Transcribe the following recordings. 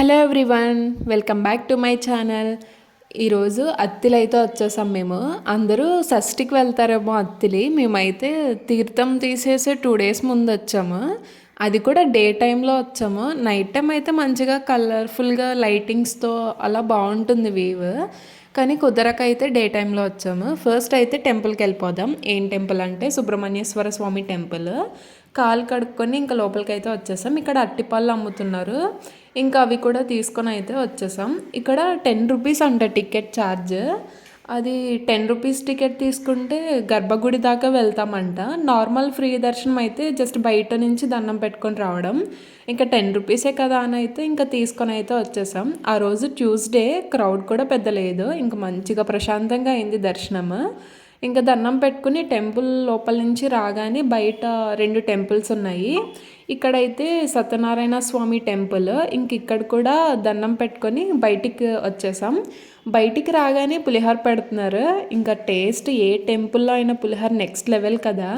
Hello everyone welcome back to my channel ఈరోజు అత్తిలైతే వచ్చేసాం మేము. అందరూ షష్టికి వెళ్తారేమో అత్తిలి. మేమైతే తీర్థం తీసేసే టూ డేస్ ముందు వచ్చాము. అది కూడా డే టైంలో వచ్చాము. నైట్ టైం అయితే మంచిగా కలర్ఫుల్గా లైటింగ్స్తో అలా బాగుంటుంది వీవ్ కానీ కుదరక అయితే డే టైంలో వచ్చాము. ఫస్ట్ అయితే టెంపుల్కి వెళ్ళిపోదాం. ఏం టెంపుల్ అంటే సుబ్రహ్మణ్యేశ్వర స్వామి టెంపుల్ కాలు కడుక్కొని ఇంకా లోపలికి అయితే వచ్చేసాం. ఇక్కడ అట్టిపళ్ళు అమ్ముతున్నారు. ఇంకా అవి కూడా తీసుకొని అయితే వచ్చేసాం. ఇక్కడ టెన్ రూపీస్ అంట టికెట్ ఛార్జ్. అది టెన్ రూపీస్ టికెట్ తీసుకుంటే గర్భగుడి దాకా వెళ్తామంట. నార్మల్ ఫ్రీ దర్శనం అయితే జస్ట్ బయట నుంచి దండం పెట్టుకొని రావడం. ఇంకా టెన్ రూపీసే కదా అని అయితే ఇంకా తీసుకొని అయితే వచ్చేసాం. ఆ రోజు ట్యూస్డే క్రౌడ్ కూడా పెద్ద లేదు ఇంకా మంచిగా ప్రశాంతంగా అయింది దర్శనం ఇంకా దండం పెట్టుకుని టెంపుల్ లోపల నుంచి రాగానే బయట రెండు టెంపుల్స్ ఉన్నాయి. ఇక్కడైతే సత్యనారాయణ స్వామి టెంపుల్ ఇంక ఇక్కడ కూడా దండం పెట్టుకొని బయటికి వచ్చేసాం. బయటికి రాగానే పులిహోర పెడుతున్నారు. ఇంకా టేస్ట్ ఏ టెంపుల్లో అయినా పులిహోర నెక్స్ట్ లెవెల్ కదా.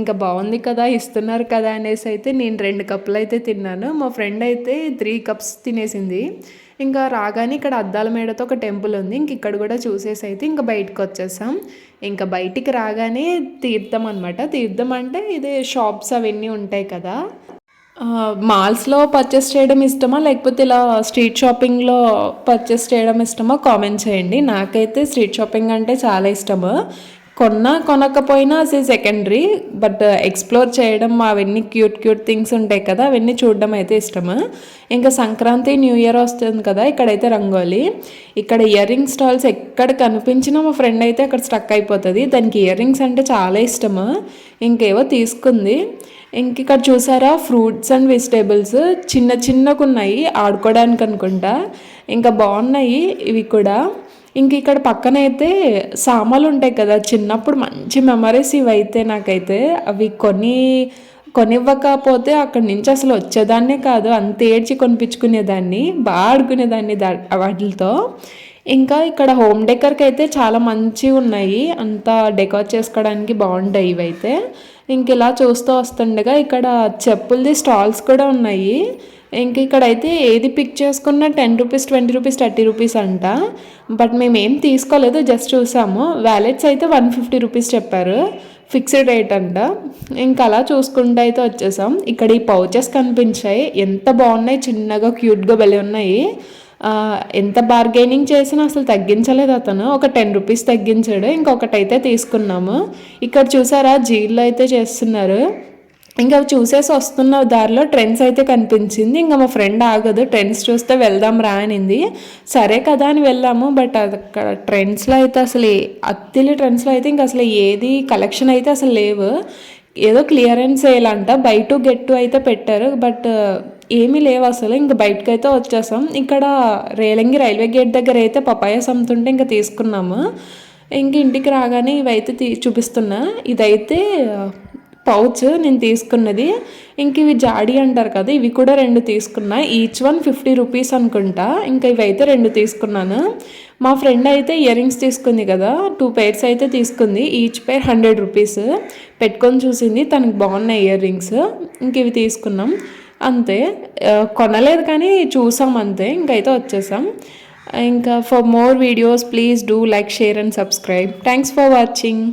ఇంకా బాగుంది కదా ఇస్తున్నారు కదా అనేసి అయితే నేను రెండు కప్పులు అయితే తిన్నాను. మా ఫ్రెండ్ అయితే త్రీ కప్స్ తినేసింది. ఇంకా రాగానే ఇక్కడ అద్దాల మేడతో ఒక టెంపుల్ ఉంది. ఇంక ఇక్కడ కూడా చూసేసి అయితే ఇంకా బయటకు వచ్చేసాం. ఇంకా బయటికి రాగానే తీర్థం అనమాట తీర్థం అంటే ఇదే షాప్స్ అవన్నీ ఉంటాయి కదా. మాల్స్లో పర్చేస్ చేయడం ఇష్టమా? లేకపోతే ఇలా స్ట్రీట్ షాపింగ్లో పర్చేస్ చేయడం ఇష్టమా? కామెంట్ చేయండి. నాకైతే స్ట్రీట్ షాపింగ్ అంటే చాలా ఇష్టము. కొన్నా కొనకపోయినా అసలు సెకండరీ బట్ ఎక్స్ప్లోర్ చేయడం అవన్నీ క్యూట్ క్యూట్ థింగ్స్ ఉంటాయి కదా అవన్నీ చూడడం అయితే ఇష్టము. ఇంకా సంక్రాంతి న్యూ ఇయర్ వస్తుంది కదా ఇక్కడైతే రంగోలి. ఇక్కడ ఇయర్ రింగ్ స్టాల్స్ ఎక్కడ కనిపించినా మా ఫ్రెండ్ అయితే అక్కడ స్టక్ అయిపోతుంది. దానికి ఇయర్ రింగ్స్ అంటే చాలా ఇష్టము. ఇంకేవో తీసుకుంది. ఇంక ఇక్కడ చూసారా ఫ్రూట్స్ అండ్ వెజిటేబుల్స్ చిన్న చిన్నగా ఉన్నాయి ఆడుకోవడానికి అనుకుంటా ఇంకా బాగున్నాయి ఇవి కూడా. ఇంక ఇక్కడ పక్కన అయితే సామాన్లు ఉంటాయి కదా. చిన్నప్పుడు మంచి మెమరీస్ ఇవి అయితే నాకైతే అవి కొని కొనివ్వకపోతే అక్కడి నుంచి అసలు వచ్చేదాన్నే కాదు. అంత ఏడ్చి కొనిపించుకునేదాన్ని బాగా ఆడుకునేదాన్ని దా వాటితో. ఇంకా ఇక్కడ హోమ్ డెకర్కి అయితే చాలా మంచివి ఉన్నాయి. అంత డెకర్ చేసుకోవడానికి బాగుంటాయి ఇవైతే. ఇంక ఇలా చూస్తూ వస్తుండగా ఇక్కడ చెప్పులది స్టాల్స్ కూడా ఉన్నాయి. ఇంక ఇక్కడైతే ఏది పిక్ చేసుకున్నా ten rupees twenty rupees thirty rupees అంట. బట్ మేము ఏం తీసుకోలేదు జస్ట్ చూసాము. వ్యాలెట్స్ అయితే వన్ ఫిఫ్టీ రూపీస్ చెప్పారు. ఫిక్స్డ్ రేట్ అంట. ఇంకా అలా చూసుకుంటూ అయితే వచ్చేసాం. ఇక్కడ ఈ పౌచెస్ కనిపించాయి. ఎంత బాగున్నాయి చిన్నగా క్యూట్గా భలే ఉన్నాయి. ఎంత బార్గెనింగ్ చేసినా అసలు తగ్గించలేదు అతను. ఒక టెన్ రూపీస్ తగ్గించాడు. ఇంకొకటైతే తీసుకున్నాము. ఇక్కడ చూసారా జీల్లో అయితే చేస్తున్నారు. ఇంకా చూసేసి వస్తున్న దారిలో ట్రెండ్స్ అయితే కనిపించింది. ఇంకా మా ఫ్రెండ్ ఆగదు ట్రెండ్స్ చూస్తే వెళ్దాం రా అనింది. సరే కదా అని వెళ్ళాము బట్ అక్కడ ట్రెండ్స్లో అయితే అసలు అత్తిలి ట్రెండ్స్లో అయితే ఇంకా అసలు ఏది కలెక్షన్ అయితే అసలు లేవు. ఏదో క్లియరెన్స్ వేయాలంట బై టు గెట్ టు అయితే పెట్టారు బట్ ఏమీ లేవు అసలు. ఇంకా బయటకు అయితే వచ్చేసాం. ఇక్కడ రేలంగి రైల్వే గేట్ దగ్గర అయితే పపాయస్ అమ్ముతుంటే ఇంకా తీసుకున్నాము. ఇంక ఇంటికి రాగానే ఇవైతే తీ చూపిస్తున్నా. ఇదైతే పౌచ్ నేను తీసుకున్నది. ఇంక ఇవి జాడీ అంటారు కదా ఇవి కూడా రెండు తీసుకున్నా. ఈచ్ వన్ ఫిఫ్టీ రూపీస్ అనుకుంటా. ఇంకా ఇవి అయితే రెండు తీసుకున్నాను. మా ఫ్రెండ్ అయితే ఇయర్ రింగ్స్ తీసుకుంది కదా టూ పేర్స్ అయితే తీసుకుంది. ఈచ్ పేర్ హండ్రెడ్ రూపీస్ పెట్టుకొని చూసింది తనకు బాగున్నాయి ఇయర్ రింగ్స్. ఇంక ఇవి తీసుకున్నాం. అంతే. కొనలేదు కానీ చూసాం అంతే. ఇంకైతే వచ్చేసాం. ఇంకా for more videos please do like share and subscribe thanks for watching